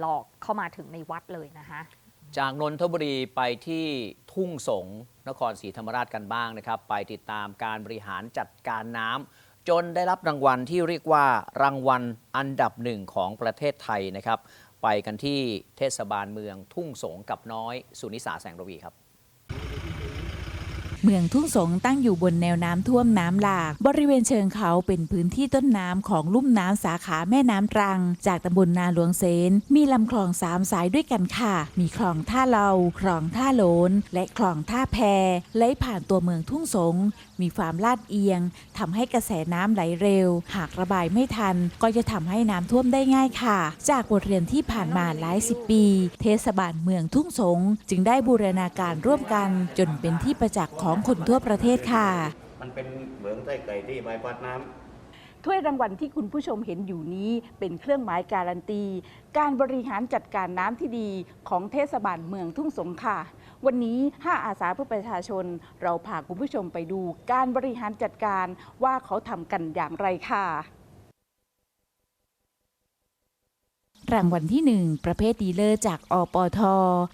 หลอกเข้ามาถึงในวัดเลยนะคะจากนนทบุรีไปที่ทุ่งสงนครศรีธรรมราชกันบ้างนะครับ ไปติดตามการบริหารจัดการน้ำจนได้รับรางวัลที่เรียกว่ารางวัลอันดับหนึ่งของประเทศไทยนะครับ ไปกันที่เทศบาลเมืองทุ่งสงกับน้อย สุนิสาแสงระวีครับ เมืองทุ่งสงตั้งอยู่บนแนวน้ำท่วมน้ำหลาก บริเวณเชิงเขาเป็นพื้นที่ต้นน้ำของลุ่มน้ำสาขาแม่น้ำตรัง จากตำบลนาหลวงเซน มีลำคลองสามสายด้วยกันค่ะ มีคลองท่าเลาคลองท่าโลน และคลองท่าแพไหลผ่านตัวเมืองทุ่งสง มีความลาดเอียงทำให้กระแสน้ำไหลเร็ว หากระบายไม่ทัน ก็จะทำให้น้ำท่วมได้ง่ายค่ะ จากบทเรียนที่ผ่านมาหลายสิบปี เทศบาลเมืองทุ่งสง จึงได้บูรณาการร่วมกันจนเป็นที่ประจักษ์ของคนทั่วประเทศค่ะ มันเป็นเหมืองไส้ไก่ที่ใบพัดน้ำ ถ้วยรางวัลที่คุณผู้ชมเห็นอยู่นี้เป็นเครื่องหมายการันตี การบริหารจัดการน้ำที่ดีของเทศบาลเมืองทุ่งสงค่ะ วันนี้ห้าอาสาเพื่อประชาชน เราพาคุณผู้ชมไปดูการบริหารจัดการว่าเขาทำกันอย่างไรค่ะ รางวัลที่ 1 ประเภทดีเลอร์จากอปท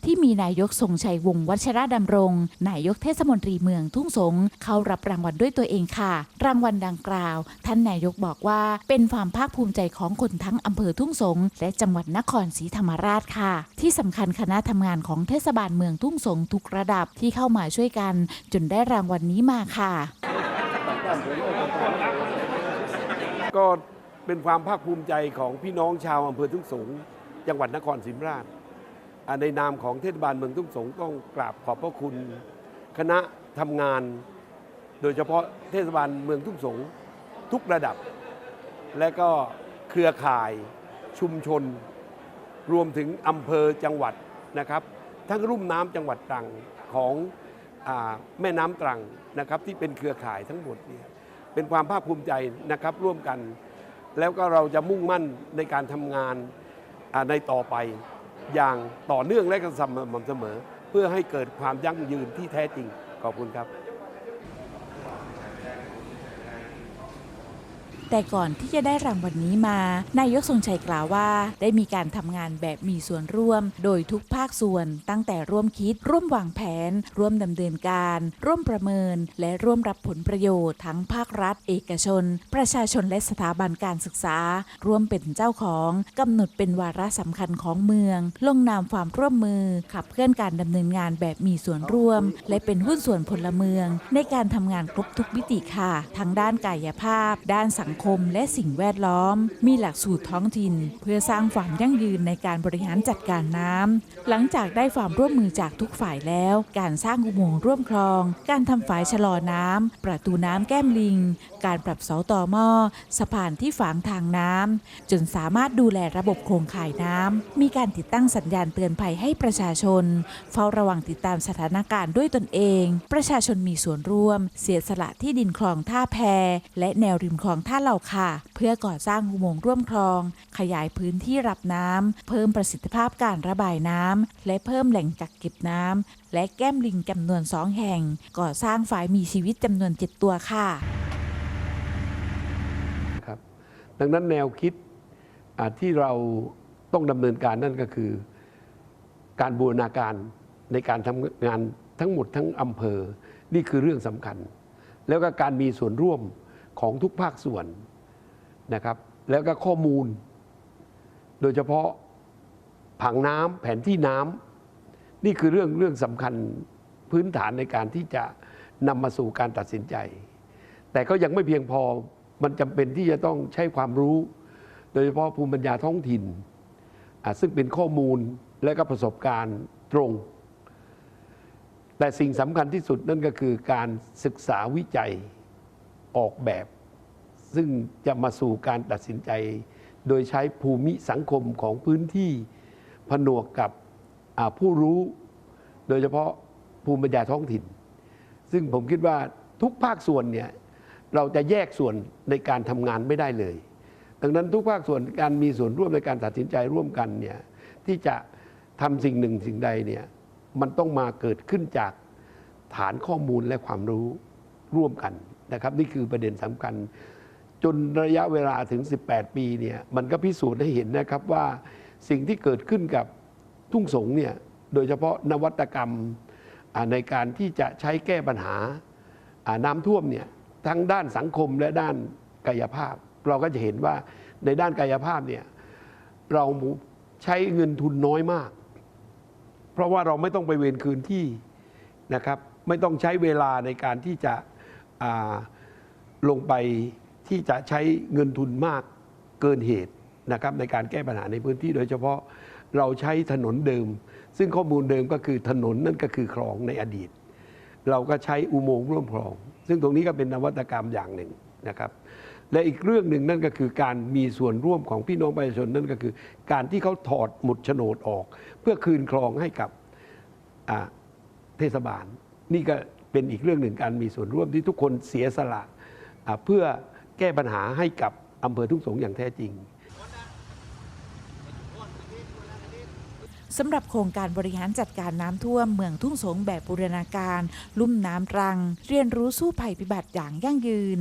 ที่มีนายกทรงชัยวงศ์วัชระดำรง นายกเทศมนตรีเมืองทุ่งสง เข้ารับรางวัลด้วยตัวเองค่ะ รางวัลดังกล่าว ท่านนายกบอกว่า เป็นความภาคภูมิใจของคนทั้งอำเภอทุ่งสง และจังหวัดนครศรีธรรมราชค่ะ ที่สำคัญคณะทำงานของเทศบาลเมืองทุ่งสงทุกระดับที่เข้ามาช่วยกัน จนได้รางวัลนี้มาค่ะก็ เป็นความภาคภูมิใจของพี่น้องชาวอำเภอทุ่งสงศ์จังหวัดนครศรีธรรมราชในนามของเทศบาลเมืองทุ่งสงศ์ต้องกราบขอบพระคุณ คณะทำงาน โดยเฉพาะเทศบาลเมืองทุ่งสงศ์ทุกระดับ และก็เครือข่ายชุมชน รวมถึงอำเภอจังหวัดนะครับ ทั้งรุ่มน้ำจังหวัดตรังของอแม่น้ำตรังนะครับ ที่เป็นเครือข่ายทั้งหมดเนี่ยเป็นความภาคภูมิใจนะครับร่วมกัน แล้วก็เราจะมุ่งมั่นในการทำงานในต่อไป อย่างต่อเนื่องและกระสม่ำเสมอ เพื่อให้เกิดความยั่งยืนที่แท้จริงขอบคุณครับ แต่ก่อนที่จะได้รางวัลนนี้มา นายกทรงชัยกล่าวว่า ได้มีการทำงานแบบมีส่วนร่วม โดยทุกภาคส่วน ตั้งแต่ร่วมคิด ร่วมวางแผน ร่วมดำเนินการ ร่วมประเมิน และร่วมรับผลประโยชน์ทั้งภาครัฐ เอกชน ประชาชนและสถาบันการศึกษา ร่วมเป็นเจ้าของกำหนดเป็นวาระสำคัญของเมือง ลงนามความร่วมมือ ขับเคลื่อนการดำเนินงานแบบมีส่วนร่วม และเป็นหุ้นส่วนพลเมือง ในการทำงานครบทุกมิติค่ะ ทั้งด้านกายภาพ ด้านสังคคมและสิ่งแวดล้อม มีหลักสูตรท้องถิ่น เพื่อสร้างความยั่งยืนในการบริหารจัดการน้ำ หลังจากได้ความร่วมมือจากทุกฝ่ายแล้ว การสร้างอุโมงค์ร่วมคลอง การทำฝายชะลอน้ำ ประตูน้ำแก้มลิง การปรับเสาต่อหม้อ สะพานที่ฝางทางน้ำ จนสามารถดูแลระบบโครงข่ายน้ำ มีการติดตั้งสัญญาณเตือนภัยให้ประชาชน เฝ้าระวังติดตามสถานการณ์ด้วยตนเอง ประชาชนมีส่วนร่วม เสียสละที่ดินคลองท่าแพและแนวริมคลองท่าเหล่าค่ะ เพื่อก่อสร้างอุโมงค์ร่วมคลอง ขยายพื้นที่รับน้ำ เพิ่มประสิทธิภาพการระบายน้ำ และเพิ่มแหล่งกักเก็บน้ำ และแก้มลิงจำนวนสองแห่ง ก่อสร้างฝายมีชีวิตจำนวนเจ็ดตัวค่ะครับดังนั้นแนวคิดที่เราต้องดำเนินการนั่นก็คือ การบูรณาการในการทำงานทั้งหมดทั้งอำเภอ นี่คือเรื่องสำคัญ แล้วก็การมีส่วนร่วม ของทุกภาคส่วนนะครับ แล้วก็ข้อมูล โดยเฉพาะผังน้ำแผนที่น้ำนี่คือเรื่องเรื่องสำคัญพื้นฐานในการที่จะนำมาสู่การตัดสินใจ แต่ก็ยังไม่เพียงพอมันจำเป็นที่จะต้องใช้ความรู้ โดยเฉพาะภูมิปัญญาท้องถิ่น ซึ่งเป็นข้อมูลและก็ประสบการณ์ตรง แต่สิ่งสำคัญที่สุดนั่นก็คือการศึกษาวิจัย ออกแบบ ซึ่งจะมาสู่การตัดสินใจ โดยใช้ภูมิสังคมของพื้นที่ผนวกกับผู้รู้ โดยเฉพาะภูมิปัญญาท้องถิ่น ซึ่งผมคิดว่าทุกภาคส่วนเนี่ยเราจะแยกส่วนในการทำงานไม่ได้เลย ดังนั้นทุกภาคส่วนการมีส่วนร่วมในการตัดสินใจร่วมกันเนี่ยที่จะทำสิ่งหนึ่งสิ่งใดเนี่ยมันต้องมาเกิดขึ้นจากฐานข้อมูลและความรู้ร่วมกัน นะครับนี่คือประเด็นสำคัญ จนระยะเวลาถึง 18 ปีเนี่ยมันก็พิสูจน์ให้เห็นนะครับว่าสิ่งที่เกิดขึ้นกับทุ่งสงเนี่ยโดยเฉพาะนวัตกรรมในการที่จะใช้แก้ปัญหาน้ำท่วมเนี่ยทั้งด้านสังคมและด้านกายภาพ เราก็จะเห็นว่าในด้านกายภาพเนี่ยเราใช้เงินทุนน้อยมาก เพราะว่าเราไม่ต้องไปเวรคืนที่นะครับ ไม่ต้องใช้เวลาในการที่จะ ลงไปที่จะใช้เงินทุนมากเกินเหตุนะครับในการแก้ปัญหาในพื้นที่โดยเฉพาะเราใช้ถนนเดิม ซึ่งข้อมูลเดิมก็คือถนนนั่นก็คือคลองในอดีต เราก็ใช้อุโมงค์ร่วมคลอง ซึ่งตรงนี้ก็เป็นนวัตกรรมอย่างหนึ่งนะครับและอีกเรื่องหนึ่งนั่นก็คือการมีส่วนร่วมของพี่น้องประชาชนนั่นก็คือ การที่เขาถอดหมุดโฉนดออก เพื่อคืนคลองให้กับเทศบาล นี่ก็ เป็นอีกเรื่องหนึ่งการมีส่วนร่วมที่ทุกคนเสียสละเพื่อแก้ปัญหาให้กับอำเภอทุ่งสงอย่างแท้จริงสำหรับโครงการบริหารจัดการน้ำท่วมเมืองทุ่งสงแบบบูรณาการ ลุ่มน้ำรัง เรียนรู้สู้ภัยพิบัติอย่างยั่งยืน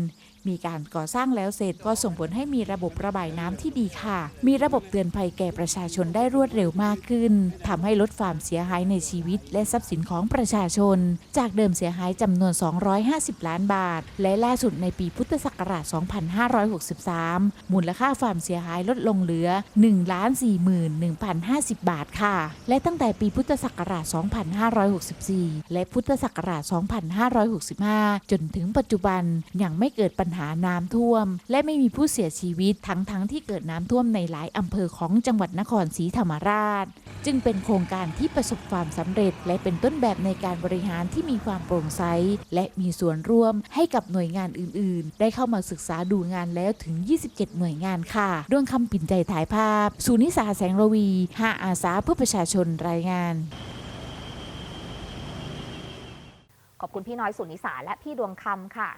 มีการก่อสร้างแล้วเสร็จก็ส่งผลให้มีระบบระบายน้ำที่ดีค่ะ มีระบบเตือนภัยแก่ประชาชนได้รวดเร็วมากขึ้นทำให้ลดความเสียหายในชีวิต และทรัพย์สินของประชาชน จากเดิมเสียหายจำนวน 250 ล้านบาท และล่าสุดในปีพุทธศักราช 2563 มูลค่าความเสียหายลดลงเหลือ 1,41,050 บาทค่ะ และตั้งแต่ปีพุทธศักราช 2564 และพุทธศักราช 2565 จนถึงปัจจุบันยังไม่เกิดปัญหาน้ำท่วม และไม่มีผู้เสียชีวิตทั้งๆทที่เกิดน้ำท่วมในหลายอำเภอของจังหวัดนครศรีธรรมราช จึงเป็นโครงการที่ประสบความสำเร็จ และเป็นต้นแบบในการบริหารที่มีความโปร่งใสและมีส่วนร่วมให้กับหน่วยงานอื่น ๆ ได้เข้ามาศึกษาดูงานแล้วถึง 27 หน่วยงานค่ะดวงคำปิ่นใจถ่ายภาพสุนิสาแสงระวีห้าอาสาเพื่อประชาชนรายงานขอบคุณพี่น้อยสุนิสาและพี่ดวงคำค่ะ